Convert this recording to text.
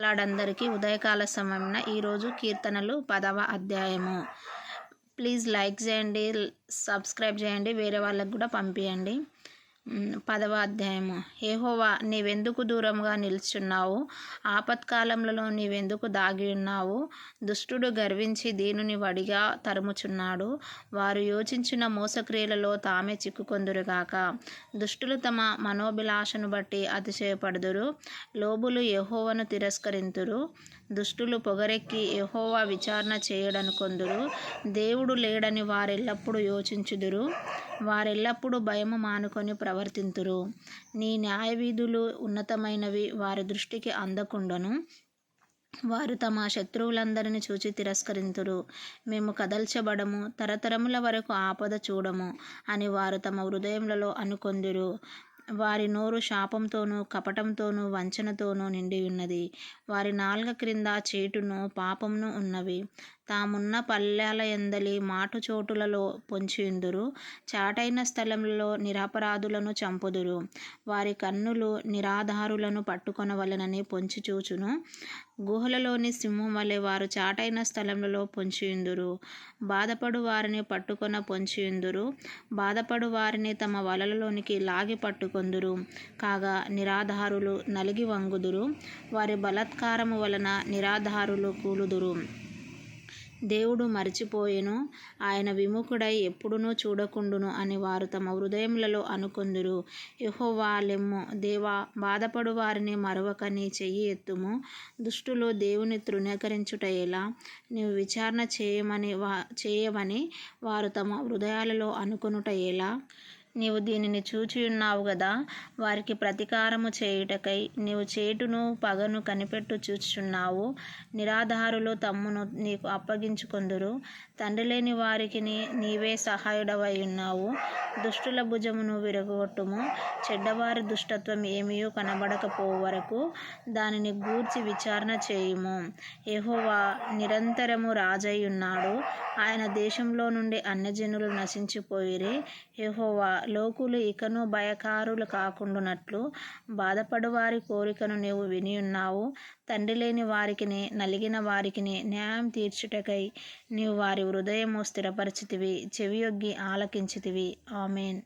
లాడందరికీ ఉదయకాల సమయంలో ఈరోజు కీర్తనలు పదవ అధ్యాయము. ప్లీజ్ లైక్ చేయండి సబ్స్క్రైబ్ చేయండి వేరే వాళ్ళకు కూడా పంపించండి పదవ అధ్యాయము. ఏహోవా నీవెందుకు దూరంగా నిల్చున్నావు? ఆపత్కాలంలో నీవెందుకు దాగి ఉన్నావు? దుష్టుడు గర్వించి దీనుని వడిగా తరుముచున్నాడు. వారు యోచించిన మోసక్రియలలో తామే చిక్కుకొందురుగాక. దుష్టులు తమ మనోభిలాషను బట్టి అతిశయపడుదురు. లోబులు యహోవను తిరస్కరింతురు. దుష్టులు పొగరెక్కి యహోవా విచారణ చేయడనుకొందురు. దేవుడు లేడని వారెల్లప్పుడూ యోచించుదురు. వారెల్లప్పుడూ భయము మానుకొని ప్రవర్తింతురు. నీ న్యాయవీధులు ఉన్నతమైనవి వారి దృష్టికి అందకుండను. వారు తమ శత్రువులందరిని చూచి తిరస్కరింతురు. మేము కదల్చబడము. తరతరముల వరకు ఆపద చూడము అని వారు తమ హృదయములలో అనుకొందురు. వారి నోరు శాపంతోనూ కపటంతోనూ వంచనతోనూ నిండి ఉన్నది. వారి నాలుక క్రింద చేటును పాపమును ఉన్నవి. తామున్న పల్లెల ఎందలి మాటు చోటులలో పొంచియుందురు చాటైన స్థలంలో నిరపరాధులను చంపుదురు. వారి కన్నులు నిరాధారులను పట్టుకొనవలనని పొంచి చూచును. గుహలలోని సింహం వలె వారు చాటైన స్థలములలో పొంచియుందురు. బాధపడు వారిని పట్టుకొన పొంచియుందురు. బాధపడు వారిని తమ వలలలోనికి లాగి పట్టుకొందురు. కాగా నిరాధారులు నలిగి వంగుదురు. వారి బలత్కారము వలన నిరాధారులు కూలుదురు. దేవుడు మరిచిపోయెను. ఆయన విముఖుడై ఎప్పుడునూ చూడకుండును అని వారు తమ హృదయములలో అనుకొందురు. యెహోవా లెమ్ము. దేవా బాధపడు వారిని మరొక నీ చెయ్యి ఎత్తుము. దుష్టులు దేవుని తృణీకరించుట ఎలా నీవు విచారణ చేయమని వా చేయవని వారు తమ హృదయాలలో అనుకొనుట ఎలా నీవు దీనిని చూచియున్నావు కదా వారికి ప్రతీకారము చేయుటకై నీవు చేటును పగను కనిపెట్టు చూచుచున్నావు. నిరాధారులు తమ్మును నీకు అప్పగించుకొందురు. తండ్రి లేని వారికి నీవే సహాయుడవై ఉన్నావు దుష్టుల భుజమును విరగొట్టుము చెడ్డవారి దుష్టత్వం ఏమీయూ కనబడకపో వరకు దానిని గూర్చి విచారణ చేయుము. ఎహోవా నిరంతరము రాజై ఉన్నాడు ఆయన దేశంలో నుండి అన్యజనులు నశించిపోయిరి. యెహోవా లోకులు ఇకను భయకారులు కాకుండునట్లు బాధపడు వారి కోరికను నీవు వినియున్నావు తండ్రి లేని వారికిని నలిగిన వారికిని న్యాయం తీర్చుటకై నీవు వారి హృదయము స్థిరపరిచితివి చెవియొగ్గి ఆలకించితివి. ఆమెన్.